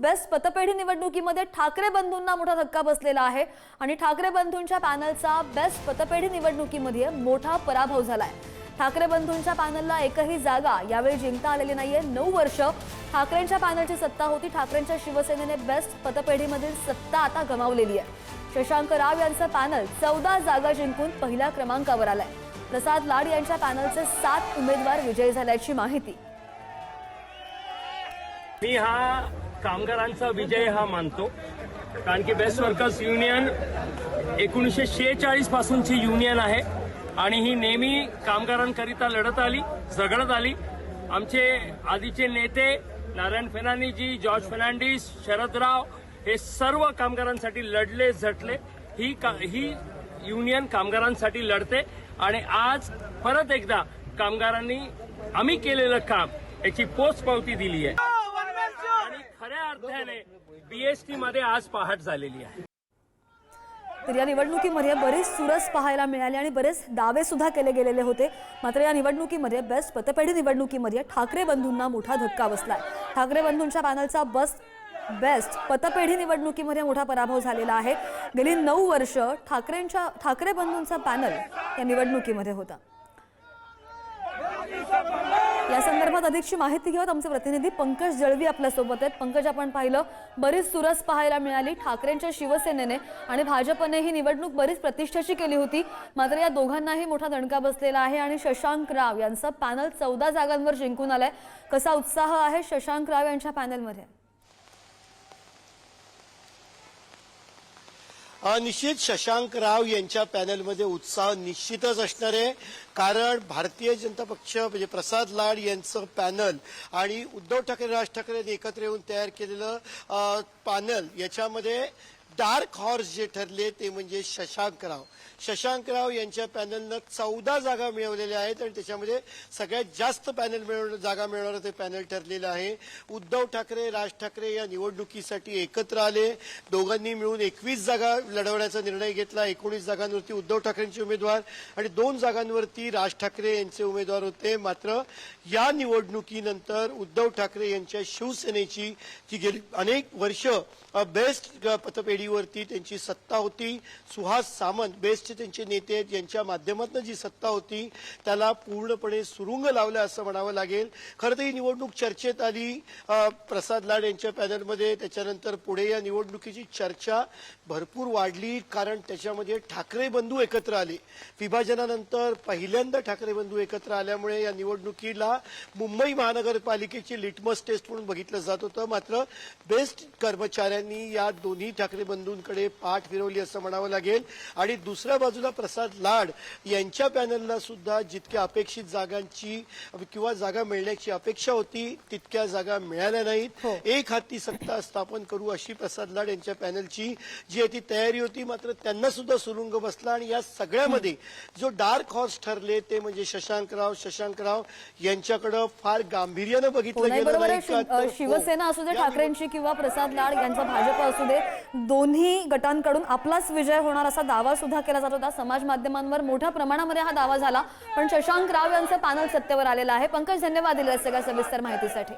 Best पतपेढी निवडणुकीमध्ये ठाकरे बंधूंना मोठा धक्का बसलेला आहे. आणि ठाकरे बंधूंच्या पॅनलचा बेस्ट पतपेढी निवडणुकीमध्ये मोठा पराभव झालाय. ठाकरे बंधूंच्या पॅनलला एकही जागा यावेळी जिंकता आलेली नाहीये. नऊ वर्ष ठाकरेंच्या पॅनलची सत्ता होती. ठाकरेंच्या शिवसेनेने बेस्ट पतपेढीमधील सत्ता आता गमावलेली आहे. शशांक राव यांचं पॅनल चौदा जागा जिंकून पहिल्या क्रमांकावर आलाय. प्रसाद लाड यांच्या पॅनलचे सात उमेदवार विजयी झाल्याची माहिती. मी हा कामगारांचा विजय हा मानतो. कारण की बेस्ट वर्कर्स युनियन एकोणीसशे शेहेचाळीस पासूनची युनियन आहे. आणि ही नेहमी कामगारांकरिता लढत आली झगडत आली. आमचे आधीचे नेते नारायण फेनानीजी जॉर्ज फर्नांडिस शरदराव हे सर्व कामगारांसाठी लढले झटले. ही का ही युनियन कामगारांसाठी लढते. आणि आज परत एकदा कामगारांनी आम्ही केलेलं काम याची पोचपावती दिली आहे जीएसटी मध्ये आज पहाट झालेली आहे. तर या निवडणुकीमध्ये बरीच सुरस पाहायला मिळाली आणि बरेच दावे सुद्धा केले गेलेले होते. मात्र या निवडणुकीमध्ये बेस्ट पतपेढी निवडणुकीमध्ये ठाकरे बंधूंना मोठा धक्का बसलाय. ठाकरे बंधूंच्या पॅनलचा बस बेस्ट पतपेढी निवडणुकीमध्ये मोठा पराभव झालेला आहे. गेली नऊ वर्ष ठाकरेंच्या ठाकरे बंधूंचा पॅनल या निवडणुकीमध्ये होता. या संदर्भात अधिकची माहिती घेऊयात. आमचे प्रतिनिधी पंकज जळवी आपल्यासोबत आहेत. पंकज आपण पाहिलं बरीच सुरस पाहायला मिळाली ठाकरेंच्या शिवसेनेने आणि भाजपने ही निवडणूक बरीच प्रतिष्ठेची केली होती. मात्र या दोघांनाही मोठा दणका बसलेला आहे आणि शशांक राव यांचं पॅनल चौदा जागांवर जिंकून आलंय. कसा उत्साह आहे शशांक राव यांच्या पॅनलमध्ये? निश्चित शशांक राव यांच्या पॅनलमध्ये उत्साह निश्चितच असणार आहे. कारण भारतीय जनता पक्ष म्हणजे प्रसाद लाड यांचं पॅनल आणि उद्धव ठाकरे राज ठाकरे यांनी एकत्र येऊन तयार केलेलं पॅनल याच्यामध्ये डार्क हॉर्स जे ठरले ते म्हणजे शशांक राव. शशांकराव यांच्या पॅनलनं चौदा जागा मिळवलेल्या आहेत आणि त्याच्यामध्ये सगळ्यात जास्त पॅनल मिळवणं जागा मिळवणारं ते पॅनल ठरलेलं आहे. उद्धव ठाकरे राज ठाकरे या निवडणुकीसाठी एकत्र आले. दोघांनी मिळून एकवीस जागा लढवण्याचा निर्णय घेतला. एकोणीस जागांवरती उद्धव ठाकरेंचे उमेदवार आणि दोन जागांवरती राज ठाकरे यांचे उमेदवार होते. मात्र या निवडणुकीनंतर उद्धव ठाकरे यांच्या शिवसेनेची जी गेली अनेक वर्ष अ, बेस्ट पतपेढीवरती त्यांची सत्ता होती. सुहास सामंत बेस्टचे त्यांचे नेते आहेत. यांच्या माध्यमातून जी सत्ता होती त्याला पूर्णपणे सुरुंग लावलं असं म्हणावं लागेल. खरं तर ही निवडणूक चर्चेत आली. प्रसाद लाड यांच्या पॅनलमध्ये त्याच्यानंतर पुढे या निवडणुकीची चर्चा भरपूर वाढली कारण त्याच्यामध्ये ठाकरे बंधू एकत्र आले. विभाजनानंतर पहिल्यांदा ठाकरे बंधू एकत्र आल्यामुळे या निवडणुकीला मुंबई महानगरपालिकेची लिटमस टेस्ट म्हणून बघितलं जात होतं. मात्र बेस्ट कर्मचाऱ्यांनी या दोन्ही ठाकरे बंधूंकडे पाठ फिरवली असं म्हणावं लागेल. आणि दुसऱ्या बाजूला प्रसाद लाड यांच्या पॅनलला सुद्धा जितक्या अपेक्षित जागांची किंवा जागा मिळण्याची अपेक्षा होती तितक्या जागा मिळाल्या नाहीत. एक हाती सत्ता स्थापन करू अशी प्रसाद लाड यांच्या पॅनलची जी आहे ती तयारी होती मात्र त्यांना सुद्धा सुरुंग बसला आणि या सगळ्यामध्ये जो डार्क हॉर्स ठरले ते म्हणजे शशांकराव शशांकराव यांच्याकडे फार गांभीर्यानं हो, बघितलं नाही गेलं शिवसेना असू दे ठाकरेंची किंवा प्रसाद लाड यांचा भाजप असू दे दोन्ही गटांकडून आपलाच विजय होणार असा दावा सुद्धा केला जात होता. समाज माध्यमांवर मोठ्या प्रमाणामध्ये हा दावा झाला. पण शशांक राव यांचं पॅनल सत्तेवर आलेलं आहे. पंकज धन्यवाद दिले सगळ्या सविस्तर माहितीसाठी.